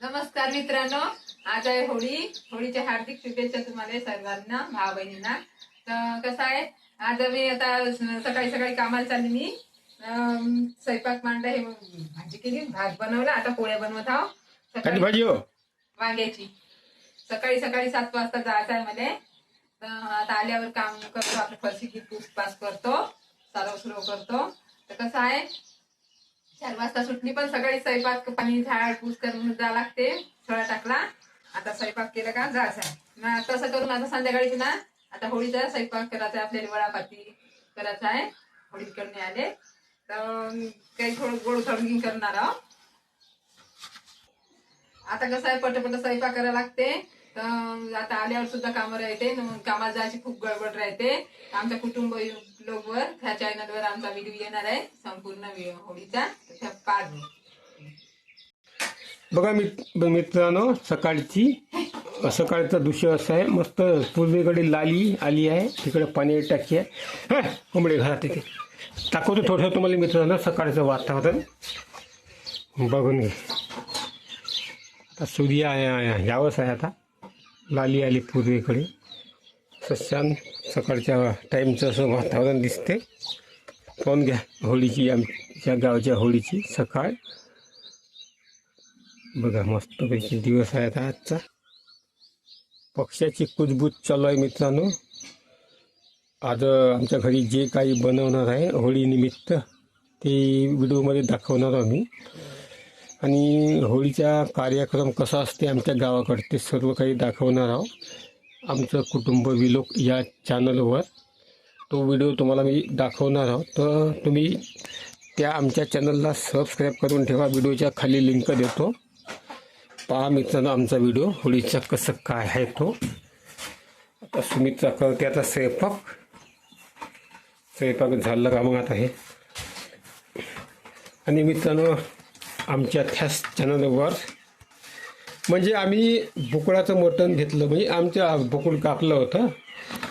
नमस्कार मित्रांनो. आज आहे होळी. होळीच्या हार्दिक शुभेच्छा तुम्हाला सर्वांना भाऊ बहिणींना तर कसं आहे? आज मी आता सकाळी सकाळी कामाला चालली मी. स्वयंपाक मांडला हे भाजी केली भात बनवला. आता पोळ्या बनवत आहो सकाळी भाजी हो? वांग्याची. सकाळी सकाळी सात वाजता जायचं आहे मला तर आता आल्यावर काम करतो. आपलं फरशी पास करतो. सारव सुरव करतो. तर कसं आहे? चार वाजता सुटली पण सकाळी स्वयंपाक पाणी झाड पूस करून जा लागते. थोडा टाकला. आता स्वयंपाक केला का? जायचं. आहे तसं करून आता संध्याकाळीच ना आता होळीचा स्वयंपाक करायचा आहे आपल्याला वडापाती करायचा आहे. होळी करणे आले तर काही थोडं गोड थोडं करणार आहोत. आता कसं आहे पटपट स्वयंपाक करायला लागते. तर आता आल्यावर सुद्धा कामं राहते. कामाला जायची खूप गडबड राहते. आमच्या कुटुंब लोकवर ह्या चॅनलवर आमचा व्हिडिओ येणार आहे. संपूर्ण होळीचा. बघा मित्र मित्रांनो सकाळची सकाळचा दृश्य असं आहे. मस्त पूर्वेकडे लाली आली आहे. तिकडे पाणी टाकी आहे. हा कोंबडे घरात येते. दाखवतो थोडं तुम्हाला मित्रांनो सकाळचं वातावरण. बघून घे. आता सूर्य आहे यावंच आहे आता. लाली आली पूर्वेकडे. सशान सकाळच्या टाईमचं असं वातावरण दिसते. पाहून घ्या. होळीची ह्या गावच्या होळीची सकाळ. बघा मस्तपैकी दिवस आहे आता आजचा. पक्ष्याची कुजबूज चालू आहे मित्रांनो. आज आमच्या घरी जे काही बनवणार आहे होळीनिमित्त ते व्हिडिओमध्ये दाखवणार आम्ही. आणि होळीचा कार्यक्रम कसा असते आमच्या गावाकडे ते सर्व काही दाखवणार आहोत. आमचं कुटुंब विलोक या चॅनलवर तो व्हिडिओ तुम्हाला मी दाखवणार आहोत. तर तुम्ही त्या आमच्या चॅनलला सबस्क्राईब करून ठेवा. व्हिडिओच्या खाली लिंक देतो. पहा मित्रांनो आमचा व्हिडिओ. होळीचा कसं काय आहे तो. आता सुमितचा करते आता स्वयंपाक. स्वयंपाक झालं का मग आता हे. आणि मित्रांनो आमच्या त्याच चॅनलवर म्हणजे आम्ही बोकडाचं मटण घेतलं. म्हणजे आमच्या बोकड कापलं होतं.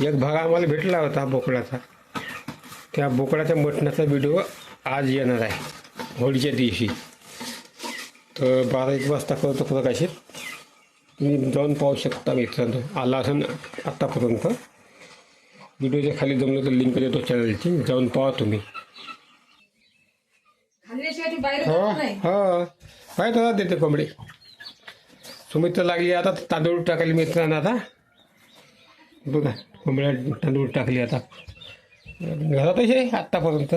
एक भाग आम्हाला भेटला होता बोकडाचा त्या बोकडाच्या मटणाचा व्हिडिओ आज येणार आहे. होळीच्या दिवशी. तर बारा एक वाजता करतो प्रकाशित तुम्ही जाऊन पाहू शकता मित्रांनो. आला असेल आत्तापर्यंत व्हिडिओच्या खाली जमलं तर लिंक देतो चॅनलची जाऊन पाहा तुम्ही. हो हो. काय तर देते कोंबडी. सुमित्र लागली आता तांदूळ टाकली मित्रांनो आता. बघा कोंबड्या तांदूळ टाकली आता. घरातच आहे आत्तापर्यंत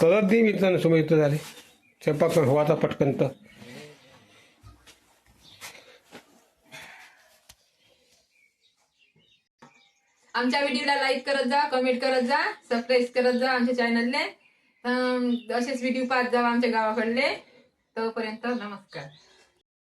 परत दे मित्रांनो इथं झाले. स्वयंपाक हवाचा पटकन तर. आमच्या व्हिडिओला लाईक करत जा कमेंट करत जा सबस्क्राईब करत जा आमच्या चॅनलने असेच व्हिडिओ पाहत जा आमच्या गावाकडले. तोपर्यंत नमस्कार.